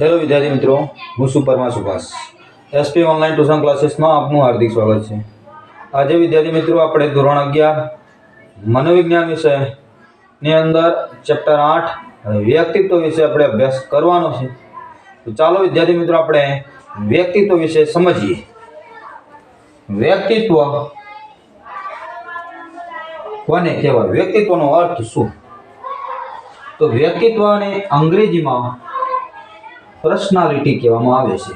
Hello વિદ્યાર્થી મિત્રો, હું સુપરમા સુભાષ. એસપી ઓનલાઈન ટ્યુશન ક્લાસીસમાં આપનું હાર્દિક સ્વાગત છે. આજે વિદ્યાર્થી મિત્રો, આપણે ધોરણ અગિયાર, મનોવિજ્ઞાન વિષયની અંદર ચેપ્ટર આઠ, વ્યક્તિત્વ વિશે આપણે અભ્યાસ કરવાનો છે. તો ચાલો વિદ્યાર્થી મિત્રો, આપણે વ્યક્તિત્વ વિશે સમજીએ. વ્યક્તિત્વ કોને કહેવાય? વ્યક્તિત્વનો અર્થ શું? તો વ્યક્તિત્વને અંગ્રેજીમાં પર્સનાલિટી કહેવામાં આવે છે.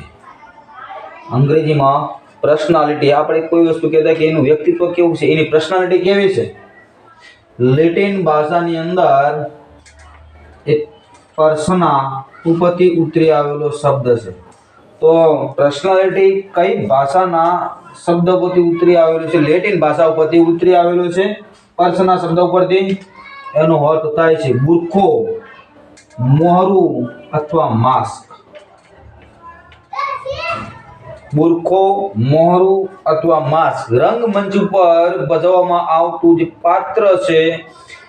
અંગ્રેજીમાં પર્સનાલિટી આપણે કોઈ વસ્તુ કહેતા કે એનું વ્યક્તિત્વ કેવું છે, એની પર્સનાલિટી કેવી છે? લેટિન ભાષાની અંદર એક પર્સના ઉપરથી ઉતરી આવેલો શબ્દ છે. તો પર્સનાલિટી કઈ ભાષાના શબ્દ પરથી ઉતરી આવેલો છે? લેટિન ભાષા ઉપરથી ઉતરી આવેલો છે. પર્સના શબ્દ ઉપરથી એનો અર્થ થાય છે બુરખો, મોહરું અથવા માસ્ક બુરખો, મોહરું અથવા માસ્ક રંગમંચ ઉપર ભજવવામાં આવતું જે પાત્ર છે,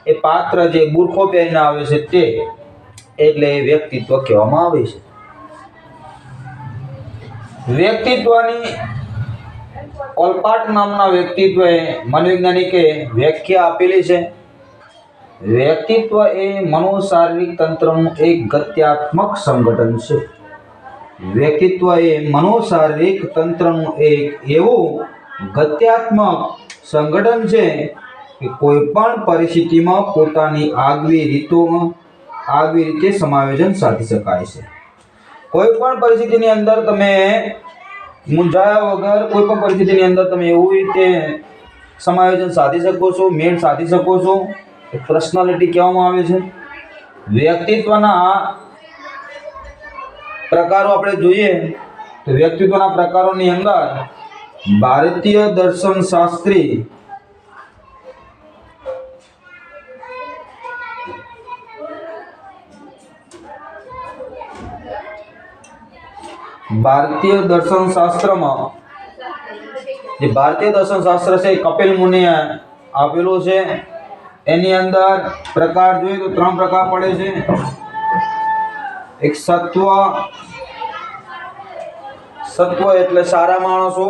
એ પાત્ર જે બુરખો પહેરીને આવે છે તે, એટલે એ વ્યક્તિત્વ કહેવામાં આવે છે. વ્યક્તિત્વની ઓલપાટ નામના વ્યક્તિત્વએ મનોવૈજ્ઞાનિકે વ્યાખ્યા આપેલી છે. વ્યક્તિત્વ એ મનોશારીરિક તંત્રનું એક ગત્યાત્મક સંગઠન છે. વ્યક્તિત્વ એ મનોશારીરિક તંત્રનું એક એવું ગત્યાત્મક સંગઠન છે કે કોઈ પણ પરિસ્થિતિમાં પોતાની આગવી રીતોમાં આગવી રીતે સમાયોજન સાધી શકાય છે. કોઈ પણ પરિસ્થિતિની અંદર તમે મૂંઝાયા વગર, કોઈ પણ પરિસ્થિતિની અંદર તમે એવું રીતે સમાયોજન સાધી શકો છો, મેળ સાધી શકો છો. પર્સનાલિટી કહેવામાં આવે છે. વ્યક્તિત્વના પ્રકારો આપણે જોઈએ, તો વ્યક્તિત્વના પ્રકારોની અંદર ભારતીય દર્શન શાસ્ત્રી ભારતીય દર્શન શાસ્ત્રમાં જે ભારતીય દર્શન શાસ્ત્ર છે કપિલ મુનિએ આપેલું છે. એની અંદર પ્રકાર જોઈએ તો ત્રણ પ્રકાર પડે છે. એક સત્વ સત્વ એટલે સારા માણસો.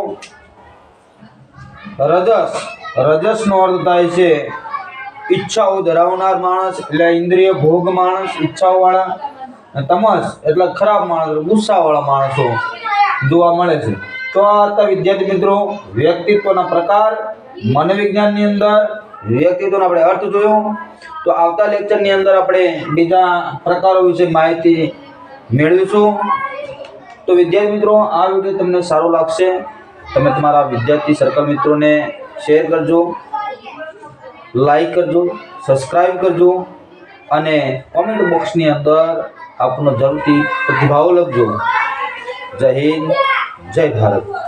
રજસ, રજસનો અર્થ થાય છે ઈચ્છાઓ ધરાવનાર માણસ એટલે ઇન્દ્રિય ભોગ માણસ ઈચ્છાઓ વાળા અને તમસ એટલે ખરાબ માણસ ગુસ્સા વાળા માણસો જોવા મળે છે. તો આ હતા વિદ્યાર્થી મિત્રો વ્યક્તિત્વના પ્રકાર. મનોવિજ્ઞાનની અંદર વ્યક્તિત્વનો આપણે અર્થ જોયો. તો આવતા લેક્ચરની અંદર આપણે બીજા પ્રકારો વિશે માહિતી મેળવીશું. તો વિદ્યાર્થી મિત્રો, આ વીડિયો તમને સારો લાગશે. તમે તમારા વિદ્યાર્થી સર્કલ મિત્રોને શેર કરજો. લાઈક કરજો સબસ્ક્રાઈબ કરજો અને કોમેન્ટ બોક્સની અંદર આપનો જરૂરથી પ્રતિભાવ લખજો. જય હિન્દ, જય ભારત.